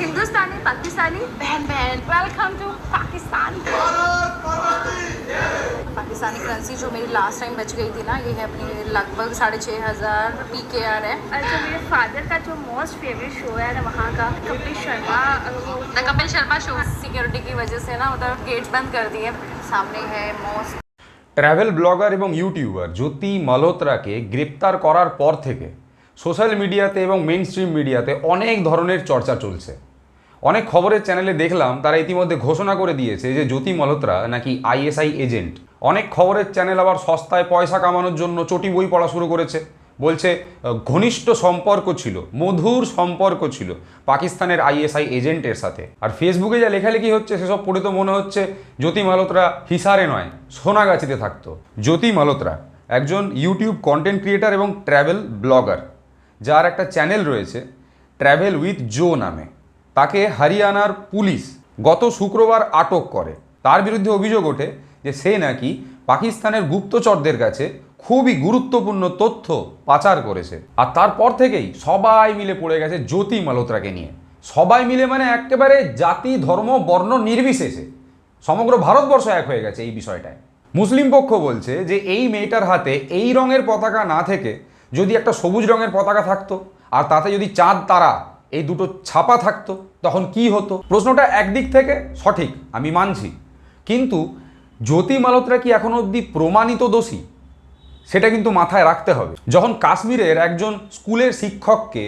हिंदुस्तानी पाकिस्तानी बहन बहन welcome to Pakistan Pakistani currency जो मेरी लास्ट टाइम बच गई थी ना ये है अपनी लगभग साढ़े छः हज़ार पी के आर है और जो मेरे फादर का जो मोस्ट फेवरेट शो है ना वहाँ का कपिल शर्मा अ, वो the Kapil Sharma show security की वजह से ना मतलब गेट्स बंद कर दिए सामने है मॉस्क ট্রাভেল ব্লগার এবং ইউটিউবার জ্যোতি মালোত্রাকে গ্রেপ্তার করার পর থেকে সোশ্যাল মিডিয়াতে এবং মেইন স্ট্রিম মিডিয়াতে অনেক ধরনের চর্চা চলছে অনেক খবরের চ্যানেলে দেখলাম তারা ইতিমধ্যে ঘোষণা করে দিয়েছে যে জ্যোতি মালোত্রা নাকি আইএসআই এজেন্ট। অনেক খবরের চ্যানেল আবার সস্তায় পয়সা কামানোর জন্য চটি বই পড়া শুরু করেছে। বলছে ঘনিষ্ঠ সম্পর্ক ছিল, মধুর সম্পর্ক ছিল পাকিস্তানের আইএসআই এজেন্টের সাথে। আর ফেসবুকে যা লেখালেখি হচ্ছে সেসব পড়ে তো মনে হচ্ছে জ্যোতি মালোত্রা হিসারে নয়, সোনাগাছিতে থাকতো। জ্যোতি মালোত্রা একজন ইউটিউব কন্টেন্ট ক্রিয়েটার এবং ট্র্যাভেল ব্লগার যার একটা চ্যানেল রয়েছে ট্র্যাভেল উইথ জো নামে। তাকে হরিয়ানার পুলিশ গত শুক্রবার আটক করে। তার বিরুদ্ধে অভিযোগ ওঠে যে সে নাকি পাকিস্তানের গুপ্তচরদের কাছে খুবই গুরুত্বপূর্ণ তথ্য পাচার করেছে। আর তারপর থেকেই সবাই মিলে পড়ে গেছে জ্যোতি মালোত্রাকে নিয়ে। সবাই মিলে মানে একেবারে জাতি, ধর্ম, বর্ণ নির্বিশেষে। সমগ্র ভারতবর্ষ এক হয়ে গেছে এই বিষয়টায়। মুসলিম পক্ষ বলছে যে এই মেয়েটার হাতে এই রঙের পতাকা না থেকে যদি একটা সবুজ রঙের পতাকা থাকতো, আর তাতে যদি চাঁদ তারা এই দুটো ছাপা থাকতো, তখন কি হতো? প্রশ্নটা একদিক থেকে সঠিক, আমি মানছি। কিন্তু জ্যোতি মালোত্রা কি এখনও অবধি প্রমাণিত দোষী? সেটা কিন্তু মাথায় রাখতে হবে। যখন কাশ্মীরের একজন স্কুলের শিক্ষককে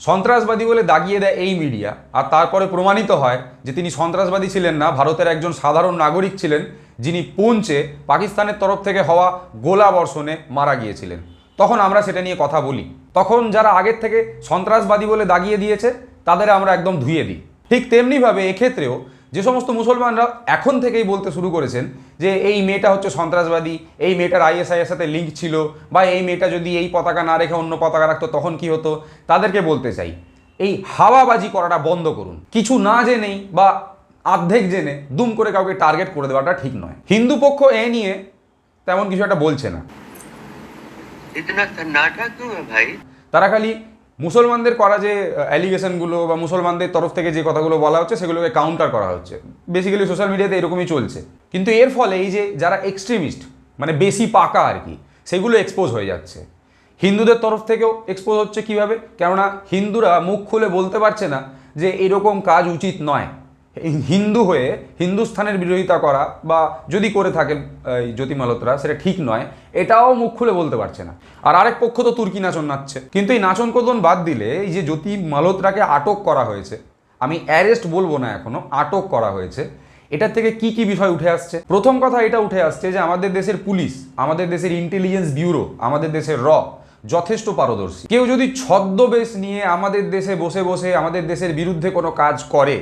সন্ত্রাসবাদী বলে দাগিয়ে দেয় এই মিডিয়া, আর তারপরে প্রমাণিত হয় যে তিনি সন্ত্রাসবাদী ছিলেন না, ভারতের একজন সাধারণ নাগরিক ছিলেন, যিনি পৌঁছে পাকিস্তানের তরফ থেকে হওয়া গোলা বর্ষণে মারা গিয়েছিলেন। তখন আমরা সেটা নিয়ে কথা বলি। তখন যারা আগের থেকে সন্ত্রাসবাদী বলে দাগিয়ে দিয়েছে, তাদের আমরা একদম ধুয়ে দিই। ঠিক তেমনিভাবে এক্ষেত্রেও যে সমস্ত মুসলমানরা এখন থেকেই বলতে শুরু করেছেন যে, এই মেয়েটা হচ্ছে সন্ত্রাসবাদী, এই মেয়েটার আইএসআই এর সাথে লিঙ্ক ছিল বা এই মেয়েটা যদি এই পতাকা না রেখে অন্য পতাকা রাখতো, তখন কি হতো? তাদেরকে বলতে চাই, এই হাওয়াবাজি করাটা বন্ধ করুন। কিছু না জেনেই বা অর্ধেক জেনে দুম করে কাউকে টার্গেট করে দেওয়াটা ঠিক নয়। হিন্দু পক্ষ এ নিয়ে তেমন কিছু একটা বলছে না। তারা খালি মুসলমানদের করা যে অ্যালিগেশনগুলো বা মুসলমানদের তরফ থেকে যে কথাগুলো বলা হচ্ছে, সেগুলোকে কাউন্টার করা হচ্ছে। বেসিক্যালি সোশ্যাল মিডিয়াতে এরকমই চলছে। কিন্তু এর ফলে এই যে যারা এক্সট্রিমিস্ট মানে বেশি পাকা আর কি, সেগুলো এক্সপোজ হয়ে যাচ্ছে। হিন্দুদের তরফ থেকেও এক্সপোজ হচ্ছে কীভাবে? কেননা হিন্দুরা মুখ খুলে বলতে পারছে না যে এরকম কাজ উচিত নয়। হিন্দু হয়ে হিন্দুস্থানের বিরোধিতা করা বা যদি করে থাকেন, এই জ্যোতি মালোত্রা সেটা ঠিক নয়। এটাও মুখ খুলে বলতে পারছে না। আর আরেক পক্ষ তো তুর্কি নাচন নাচছে। কিন্তু এই নাচন কোদন বাদ দিলে এই যে জ্যোতি মালোত্রাকে আটক করা হয়েছে, আমি অ্যারেস্ট বলব না এখনও, আটক করা হয়েছে, এটার থেকে কি কি বিষয় উঠে আসছে? প্রথম কথা এটা উঠে আসছে যে আমাদের দেশের পুলিশ, আমাদের দেশের ইন্টেলিজেন্স ব্যুরো আমাদের দেশের র, যথেষ্ট পারদর্শী। কেউ যদি ছদ্মবেশ নিয়ে আমাদের দেশে বসে বসে আমাদের দেশের বিরুদ্ধে কোনো কাজ করে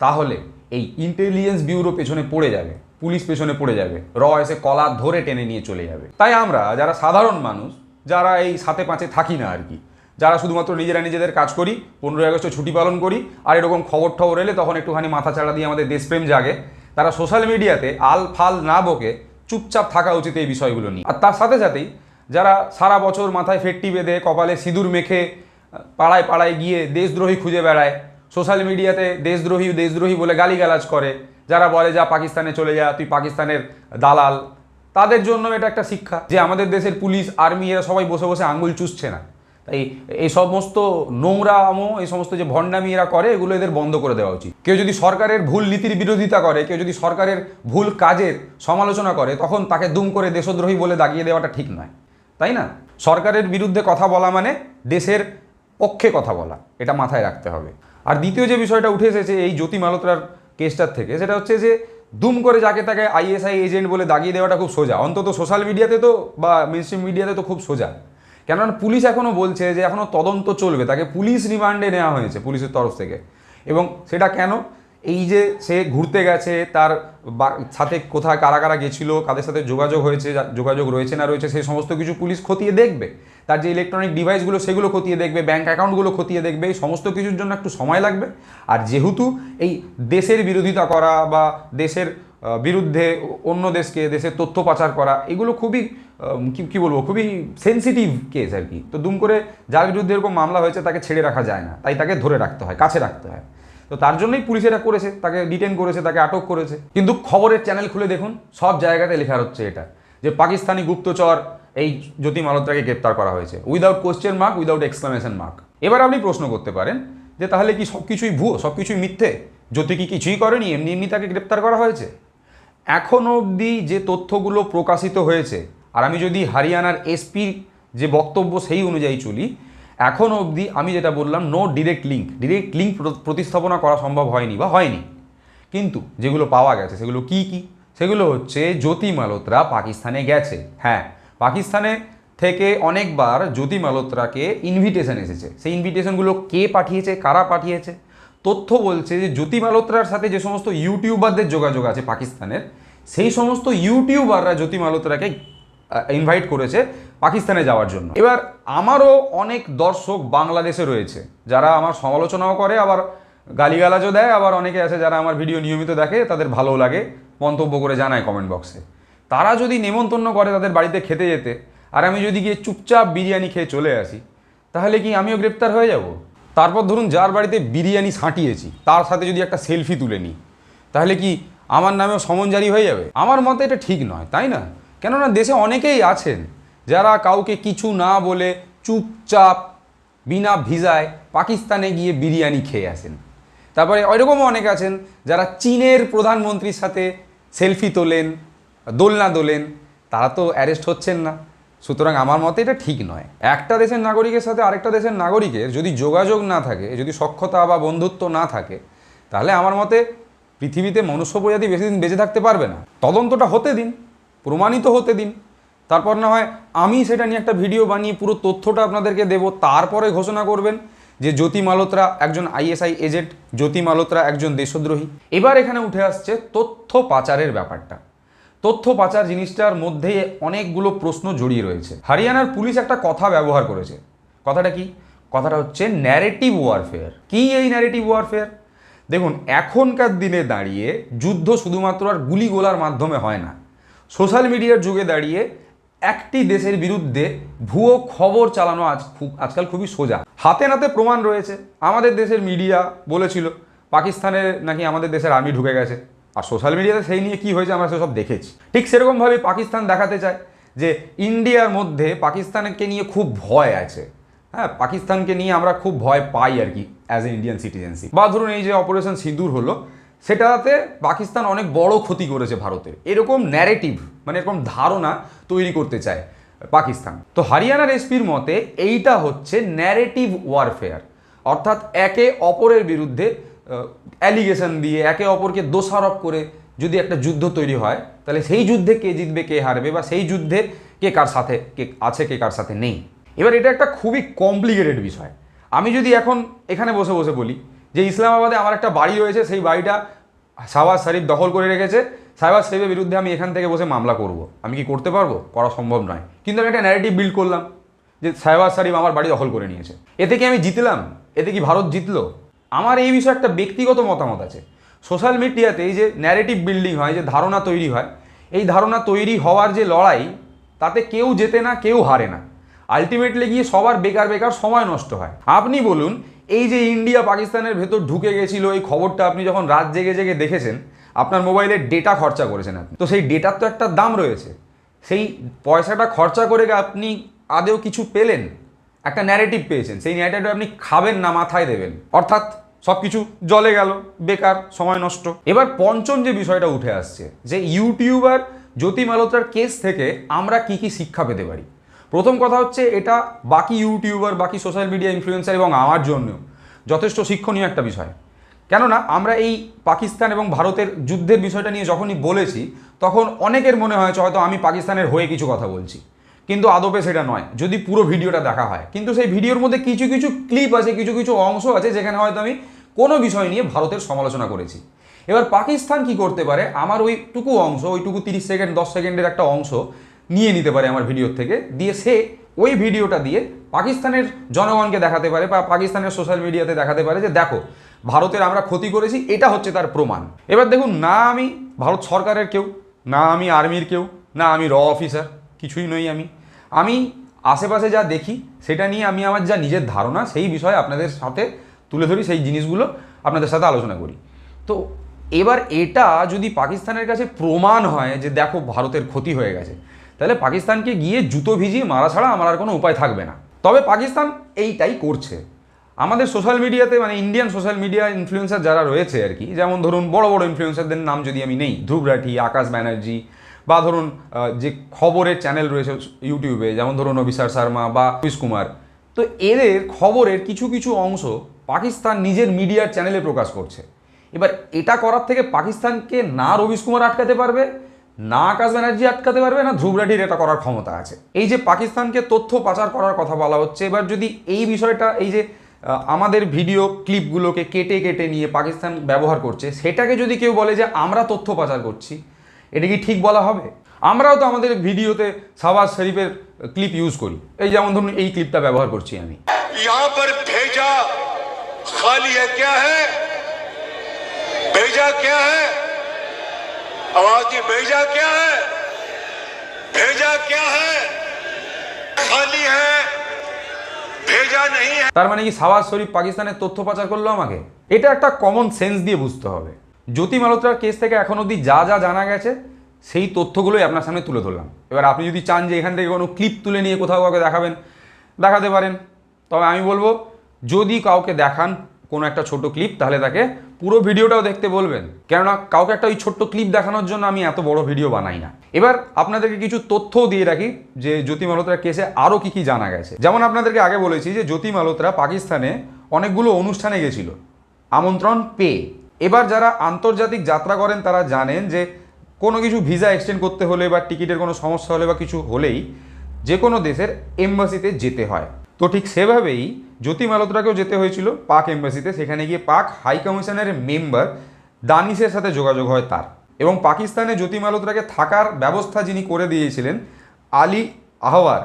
তাহলে এই ইন্টেলিজেন্স ব্যুরো পেছনে পড়ে যাবে পুলিশ পেছনে পড়ে যাবে র এসে কলা ধরে টেনে নিয়ে চলে যাবে। তাই আমরা, যারা সাধারণ মানুষ, যারা এই সাথে পাঁচে থাকি না আর কি, যারা শুধুমাত্র নিজেরা নিজেদের কাজ করি, পনেরোই আগস্টে ছুটি পালন করি, আর এরকম খবর টবর এলে তখন একটুখানি মাথা চাড়া দিয়ে আমাদের দেশপ্রেম জাগে, তারা সোশ্যাল মিডিয়াতে আল ফাল না বকে চুপচাপ থাকা উচিত এই বিষয়গুলো নিয়ে। আর তার সাথে সাথেই যারা সারা বছর মাথায় ফেটটি বেঁধে, কপালে সিঁদুর মেখে, পাড়ায় পাড়ায় গিয়ে দেশদ্রোহী খুঁজে বেড়ায় সোশ্যাল মিডিয়াতে দেশদ্রোহী দেশদ্রোহী বলে গালিগালাজ করে। যারা বলে, যা পাকিস্তানে চলে যা, তুই পাকিস্তানের দালাল। তাদের জন্য এটা একটা শিক্ষা যে আমাদের দেশের পুলিশ, আর্মি এরা সবাই বসে বসে আঙুল চুষছে না। তাই এই সমস্ত নোংরামো এই সমস্ত যে ভণ্ডামি এরা করে, এগুলো এদের বন্ধ করে দেওয়া উচিত। কেউ যদি সরকারের ভুল নীতির বিরোধিতা করে, কেউ যদি সরকারের ভুল কাজের সমালোচনা করে, তখন তাকে দুম করে দেশদ্রোহী বলে দাগিয়ে দেওয়াটা ঠিক নয়। তাই না? সরকারের বিরুদ্ধে কথা বলা মানে দেশের পক্ষে কথা বলা, এটা মাথায় রাখতে হবে। আর দ্বিতীয় যে বিষয়টা উঠে এসেছে এই জ্যোতি মালোত্রার কেসটার থেকে, সেটা হচ্ছে যে দুম করে যাকে তাকে আইএসআই এজেন্ট বলে দাগিয়ে দেওয়াটা খুব সোজা। অন্তত সোশ্যাল মিডিয়াতে তো বা মেনস্ট্রিম মিডিয়াতে তো খুব সোজা। কেননা পুলিশ এখনও বলছে যে এখনও তদন্ত চলবে, তাকে পুলিশ রিমান্ডে নেওয়া হয়েছে পুলিশের তরফ থেকে। এবং সেটা কেন? এই যে সে ঘুরতে গেছে, তার সাথে কোথায়, কারা কারা গেছিল, কাদের সাথে যোগাযোগ হয়েছে যোগাযোগ রয়েছে না রয়েছে সেই সমস্ত কিছু পুলিশ খতিয়ে দেখবে। তার যে ইলেকট্রনিক ডিভাইসগুলো সেগুলো খতিয়ে দেখবে ব্যাঙ্ক অ্যাকাউন্টগুলো খতিয়ে দেখবে, এই সমস্ত কিছুর জন্য একটু সময় লাগবে। আর যেহেতু এই দেশের বিরোধিতা করা বা দেশের বিরুদ্ধে অন্য দেশকে, দেশের তথ্য পাচার করা, এগুলো খুবই কী বলব, খুবই সেন্সিটিভ কেস আর কি। তো দুম করে যার বিরুদ্ধে এরকম মামলা হয়েছে, তাকে ছেড়ে রাখা যায় না। তাই তাকে ধরে রাখতে হয়, কাছে রাখতে হয়। তো তার জন্যই পুলিশ এটা করেছে, তাকে ডিটেন করেছে, তাকে আটক করেছে। কিন্তু খবরের চ্যানেল খুলে দেখুন, সব জায়গাতে লেখা হচ্ছে এটা, যে পাকিস্তানি গুপ্তচর এই জ্যোতি মালোত্রাকে গ্রেপ্তার করা হয়েছে। Without question mark without exclamation mark এবার আপনি প্রশ্ন করতে পারেন যে তাহলে কি সব কিছুই ভুয়ো সব কিছুই মিথ্যে? জ্যোতি কি কিছুই করেনি? এমনি এমনি তাকে গ্রেপ্তার করা হয়েছে? এখন অবধি যে তথ্যগুলো প্রকাশিত হয়েছে, আর আমি যদি হরিয়ানার এসপির যে বক্তব্য সেই অনুযায়ী চলি, এখন অবধি আমি যেটা বললাম no direct link direct link প্রতিস্থাপনা করা সম্ভব হয়নি বা হয়নি। কিন্তু যেগুলো পাওয়া গেছে, সেগুলো কি কি? সেগুলো হচ্ছে জ্যোতি মালোত্রা পাকিস্তানে গেছে। হ্যাঁ পাকিস্তানে থেকে অনেকবার জ্যোতি মালোত্রাকে ইনভিটেশন এসেছে। সেই ইনভিটেশনগুলো কে পাঠিয়েছে, কারা পাঠিয়েছে? তথ্য বলছে যে জ্যোতি মালোত্রার সাথে যে সমস্ত ইউটিউবারদের যোগাযোগ আছে পাকিস্তানের, সেই সমস্ত ইউটিউবাররা জ্যোতি মালোত্রাকে ইনভাইট করেছে পাকিস্তানে যাওয়ার জন্য। এবার আমারও অনেক দর্শক বাংলাদেশে রয়েছে, যারা আমার সমালোচনাও করে, আবার গালিগালাজও দেয়, আবার অনেকে আছে যারা আমার ভিডিও নিয়মিত দেখে, তাদের ভালো লাগে। মন্তব্য করে জানায় কমেন্ট বক্সে তারা যদি নেমন্তন্ন করে তাদের বাড়িতে খেতে যেতে, আর আমি যদি গিয়ে চুপচাপ বিরিয়ানি খেয়ে চলে আসি, তাহলে কি আমিও গ্রেপ্তার হয়ে যাব? তারপর ধরুন যার বাড়িতে বিরিয়ানি ছাঁটিয়েছি তার সাথে যদি একটা সেলফি তুলে নিই, তাহলে কি আমার নামেও সমন জারি হয়ে যাবে? আমার মতে এটা ঠিক নয়, তাই না? কেননা দেশে অনেকেই আছেন যারা কাউকে কিছু না বলে চুপচাপ, বিনা ভিসায় পাকিস্তানে গিয়ে বিরিয়ানি খেয়ে আসেন। তারপরে ওইরকমও অনেক আছেন যারা চীনের প্রধানমন্ত্রীর সাথে সেলফি তোলেন দোলনা দোলেন, তারা তো অ্যারেস্ট হচ্ছেন না। সুতরাং আমার মতে এটা ঠিক নয়। একটা দেশের নাগরিকের সাথে আরেকটা দেশের নাগরিকের যদি যোগাযোগ না থাকে, যদি সক্ষতা বা বন্ধুত্ব না থাকে, তাহলে আমার মতে পৃথিবীতে মনুষ্য প্রজাতি বেশি দিন বেঁচে থাকতে পারবে না। তদন্তটা হতে দিন, প্রমাণিত হতে দিন। তারপর না হয় আমি সেটা নিয়ে একটা ভিডিও বানিয়ে পুরো তথ্যটা আপনাদেরকে দেব, তারপরে ঘোষণা করবেন যে জ্যোতি মালোত্রা একজন আইএসআই এজেন্ট, জ্যোতি মালোত্রা একজন দেশদ্রোহী। এবার এখানে উঠে আসছে তথ্য পাচারের ব্যাপারটা। তথ্য পাচার জিনিসটার মধ্যে অনেকগুলো প্রশ্ন জড়িয়ে রয়েছে। হরিয়ানার পুলিশ একটা কথা ব্যবহার করেছে। কথাটা কি? কথাটা হচ্ছে ন্যারেটিভ ওয়ারফেয়ার কি এই ন্যারেটিভ ওয়ারফেয়ার দেখুন, এখনকার দিনে দাঁড়িয়ে যুদ্ধ শুধুমাত্র আর গুলি গোলার মাধ্যমে হয় না। সোশ্যাল মিডিয়ার যুগে দাঁড়িয়ে একটি দেশের বিরুদ্ধে ভুয়ো খবর চালানো আজ খুব, আজকাল খুবই সোজা। হাতে নাতে প্রমাণ রয়েছে। আমাদের দেশের মিডিয়া বলেছিল পাকিস্তানে নাকি আমাদের দেশের আর্মি ঢুকে গেছে। আর সোশ্যাল মিডিয়াতে সেই নিয়ে কি হয়েছে আমরা সেসব দেখেছি। ঠিক সেরকমভাবে পাকিস্তান দেখাতে চায় যে ইন্ডিয়ার মধ্যে পাকিস্তানকে নিয়ে খুব ভয় আছে। হ্যাঁ পাকিস্তানকে নিয়ে আমরা খুব ভয় পাই আর কি অ্যাজ এ ইন্ডিয়ান সিটিজেনশিপ বা ধরুন এই যে অপারেশন সিঁদুর হলো, সেটাতে পাকিস্তান অনেক বড় ক্ষতি করেছে ভারতের এরকম ন্যারেটিভ মানে এরকম ধারণা তৈরি করতে চায় পাকিস্তান। তো হরিয়ানার এসপির মতে এইটা হচ্ছে ন্যারেটিভ ওয়ারফেয়ার অর্থাৎ একে অপরের বিরুদ্ধে অ্যালিগেশন দিয়ে একে অপরকে দোষারোপ করে যদি একটা যুদ্ধ তৈরি হয়, তাহলে সেই যুদ্ধে কে জিতবে, কে হারবে বা সেই যুদ্ধে কে কার সাথে, কে আছে, কে কার সাথে নেই। এবার এটা একটা খুবই কমপ্লিকেটেড বিষয়। আমি যদি এখন এখানে বসে বসে বলি যে ইসলামাবাদে আমার একটা বাড়ি রয়েছে, সেই বাড়িটা শাহবাজ শরীফ দখল করে রেখেছে। শাহবাজ শরীফের বিরুদ্ধে আমি এখান থেকে বসে মামলা করব। আমি কি করতে পারব? করা সম্ভব নয়। কিন্তু আমি একটা ন্যারেটিভ বিল্ড করলাম যে শাহবাজ শরীফ আমার বাড়ি দখল করে নিয়েছে। এতে কি আমি জিতলাম? এতে কি ভারত জিতলো? আমার এই বিষয়ে একটা ব্যক্তিগত মতামত আছে। সোশ্যাল মিডিয়াতে এই যে ন্যারেটিভ বিল্ডিং হয়, যে ধারণা তৈরি হয়, এই ধারণা তৈরি হওয়ার যে লড়াই, তাতে কেউ জেতে না, কেউ হারে না। আলটিমেটলি গিয়ে সবার বেকার বেকার সময় নষ্ট হয়। আপনি বলুন, এই যে ইন্ডিয়া পাকিস্তানের ভেতর ঢুকে গেছিল, এই খবরটা আপনি যখন রাত জেগে জেগে দেখেছেন, আপনার মোবাইলে ডেটা খরচা করেছেন আপনি। তো সেই ডেটার তো একটা দাম রয়েছে। সেই পয়সাটা খরচা করে আপনি আদেও কিছু পেলেন, একটা ন্যারেটিভ পেয়েছেন। সেই ন্যারেটিভটা আপনি খাবেন না, মাথায় দেবেন। অর্থাৎ সব কিছু জলে গেল, বেকার, সময় নষ্ট। এবার পঞ্চম যে বিষয়টা উঠে আসছে, যে ইউটিউবার জ্যোতি মালোত্রার কেস থেকে আমরা কি কি শিক্ষা পেতে পারি? প্রথম কথা হচ্ছে, এটা বাকি ইউটিউবার, বাকি সোশ্যাল মিডিয়া ইনফ্লুয়েন্সার এবং আমার জন্য যথেষ্ট শিক্ষণীয় একটা বিষয়। কেননা, আমরা এই পাকিস্তান এবং ভারতের যুদ্ধের বিষয়টা নিয়ে যখনই বলেছি, তখন অনেকের মনে হয়েছে হয়তো আমি পাকিস্তানের হয়ে কিছু কথা বলছি। কিন্তু আদপে সেটা নয়, যদি পুরো ভিডিওটা দেখা হয়। কিন্তু সেই ভিডিওর মধ্যে কিছু কিছু ক্লিপ আছে, কিছু কিছু অংশ আছে, যেখানে হয়তো আমি কোনো বিষয় নিয়ে ভারতের সমালোচনা করেছি। এবার পাকিস্তান কি করতে পারে? আমার ওইটুকু অংশ, ওইটুকু তিরিশ সেকেন্ড, দশ সেকেন্ডের একটা অংশ নিয়ে নিতে পারে আমার ভিডিওর থেকে। দিয়ে সে ওই ভিডিওটা দিয়ে পাকিস্তানের জনগণকে দেখাতে পারে বা পাকিস্তানের সোশ্যাল মিডিয়াতে দেখাতে পারে যে, দেখো, ভারতের আমরা ক্ষতি করেছি, এটা হচ্ছে তার প্রমাণ। এবার দেখুন, না আমি ভারত সরকারের কেউ, না আমি আর্মির কেউ, না আমি র অফিসার কিছুই নই আমি। আমি আশেপাশে যা দেখি, সেটা নিয়ে আমি আমার যা নিজের ধারণা, সেই বিষয়ে আপনাদের সাথে তুলে ধরি, সেই জিনিসগুলো আপনাদের সাথে আলোচনা করি। তো এবার এটা যদি পাকিস্তানের কাছে প্রমাণ হয় যে দেখো ভারতের ক্ষতি হয়ে গেছে, তাহলে পাকিস্তানকে গিয়ে জুতো ভিজিয়ে মারা ছাড়া আমার আর কোনো উপায় থাকবে না। তবে পাকিস্তান এইটাই করছে। আমাদের সোশ্যাল মিডিয়াতে মানে ইন্ডিয়ান সোশ্যাল মিডিয়া ইনফ্লুয়েন্সার যারা রয়েছে আর কি, যেমন ধরুন বড় বড় ইনফ্লুয়েন্সারদের নাম যদি আমি নেই, ধ্রুব রাঠি, আকাশ ব্যানার্জি বা ধরুন যে খবরের চ্যানেল রয়েছে ইউটিউবে, যেমন ধরুন অভিষার শর্মা বা অফিস কুমার, তো এদের খবরের কিছু কিছু অংশ পাকিস্তান নিজের মিডিয়ার চ্যানেলে প্রকাশ করছে। এবার এটা করার থেকে পাকিস্তানকে না রবিশ কুমার আটকাতে পারবে, না আকাশ ব্যানার্জি আটকাতে পারবে, না ধ্রুব রাঠির এটা করার ক্ষমতা আছে। এই যে পাকিস্তানকে তথ্য পাচার করার কথা বলা হচ্ছে, এবার যদি এই বিষয়টা, এই যে আমাদের ভিডিও ক্লিপগুলোকে কেটে কেটে নিয়ে পাকিস্তান ব্যবহার করছে, সেটাকে যদি কেউ বলে যে আমরা তথ্য পাচার করছি এটা কি ঠিক বলা হবে আমরাও তো আমাদের ভিডিওতে শাহবাজ শরীফের ক্লিপ ইউজ করি এই যেমন ধরুন এই ক্লিপটা ব্যবহার করছি আমি यहाँ पर भेजा खाली है क्या है भेजा क्या है आवाज नहीं भेजा क्या है भेजा क्या है खाली है भेजा नहीं है তার মানে কি শাহবাজ শরীফ পাকিস্তানের তথ্য পাচার করলো আমাকে এটা একটা কমন সেন্স দিয়ে বুঝতে হবে জ্যোতি মালোত্রার কেস থেকে এখন অবধি যা যা জানা গেছে, সেই তথ্যগুলোই আপনার সামনে তুলে ধরলাম। এবার আপনি যদি চান যে এখান থেকে কোনো ক্লিপ তুলে নিয়ে কোথাও কাউকে দেখাবেন, দেখাতে পারেন। তবে আমি বলব, যদি কাউকে দেখান কোনো একটা ছোট ক্লিপ, তাহলে তাকে পুরো ভিডিওটাও দেখতে বলবেন। কেননা কাউকে একটা ওই ছোট্ট ক্লিপ দেখানোর জন্য আমি এত বড় ভিডিও বানাই না। এবার আপনাদেরকে কিছু তথ্যও দিয়ে রাখি যে জ্যোতি মালোত্রার কেসে আরও কি কি জানা গেছে। যেমন আপনাদেরকে আগে বলেছি যে জ্যোতি মালোত্রা পাকিস্তানে অনেকগুলো অনুষ্ঠানে গেছিল। আমন্ত্রণ পেয়ে। এবার যারা আন্তর্জাতিক যাত্রা করেন, তারা জানেন যে কোনো কিছু ভিসা এক্সটেন্ড করতে হলে বা টিকিটের কোনো সমস্যা হলে বা কিছু হলেই যে কোনো দেশের এম্বাসিতে যেতে হয়। তো ঠিক সেভাবেই জ্যোতি মালোত্রাকেও যেতে হয়েছিল পাক এম্বাসিতে। সেখানে গিয়ে পাক হাই কমিশনের মেম্বার দানিশের সাথে যোগাযোগ হয় তার। এবং পাকিস্তানে জ্যোতি মালোত্রাকে থাকার ব্যবস্থা যিনি করে দিয়েছিলেন, আলী আহওয়ার,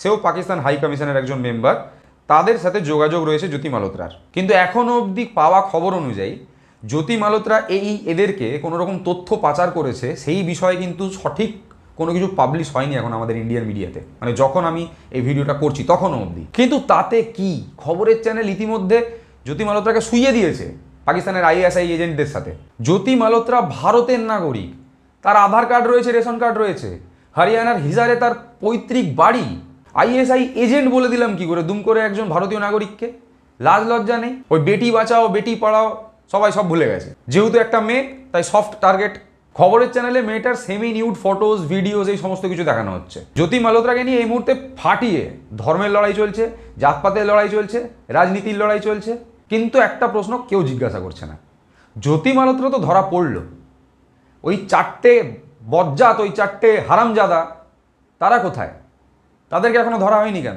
সেও পাকিস্তান হাই কমিশনের একজন মেম্বার। তাদের সাথে যোগাযোগ রয়েছে জ্যোতি মালোত্রার। কিন্তু এখনও অবধি পাওয়া খবর অনুযায়ী জ্যোতি মালোত্রা এই এদেরকে কোনো রকম তথ্য পাচার করেছে, সেই বিষয়ে কিন্তু সঠিক কোনো কিছু পাবলিশ হয়নি এখন আমাদের ইন্ডিয়ান মিডিয়াতে মানে যখন আমি এই ভিডিওটা করছি তখনও অবধি। কিন্তু তাতে কি? খবরের চ্যানেল ইতিমধ্যে জ্যোতি মালোত্রাকে শুইয়ে দিয়েছে পাকিস্তানের আইএসআই এজেন্টদের সাথে। জ্যোতি মালোত্রা ভারতের নাগরিক। তার আধার কার্ড রয়েছে, রেশন কার্ড রয়েছে। হরিয়ানার হিজারে তার পৈতৃক বাড়ি। আইএসআই এজেন্ট বলে দিলাম কি করে? দুম করে একজন ভারতীয় নাগরিককে। লাজ লজ্জা নেই? ওই বেটি বাঁচাও, বেটি পড়াও সবাই সব ভুলে গেছে। যেহেতু একটা মেয়ে, তাই সফট টার্গেট খবরের চ্যানেলে মেয়েটার সেমি নিউড ফটোজ ভিডিওস এই সমস্ত কিছু দেখানো হচ্ছে। জ্যোতি মালোত্রাকে নিয়ে এই মুহূর্তে ফাটিয়ে ধর্মের লড়াই চলছে, জাতপাতের লড়াই চলছে, রাজনীতির লড়াই চলছে। কিন্তু একটা প্রশ্ন কেউ জিজ্ঞাসা করছে না। জ্যোতি মালোত্রা তো ধরা পড়ল। ওই চারটে বজ্জাত, ওই চারটে হারামজাদা, তারা কোথায়? তাদেরকে এখনও ধরা হয়নি কেন?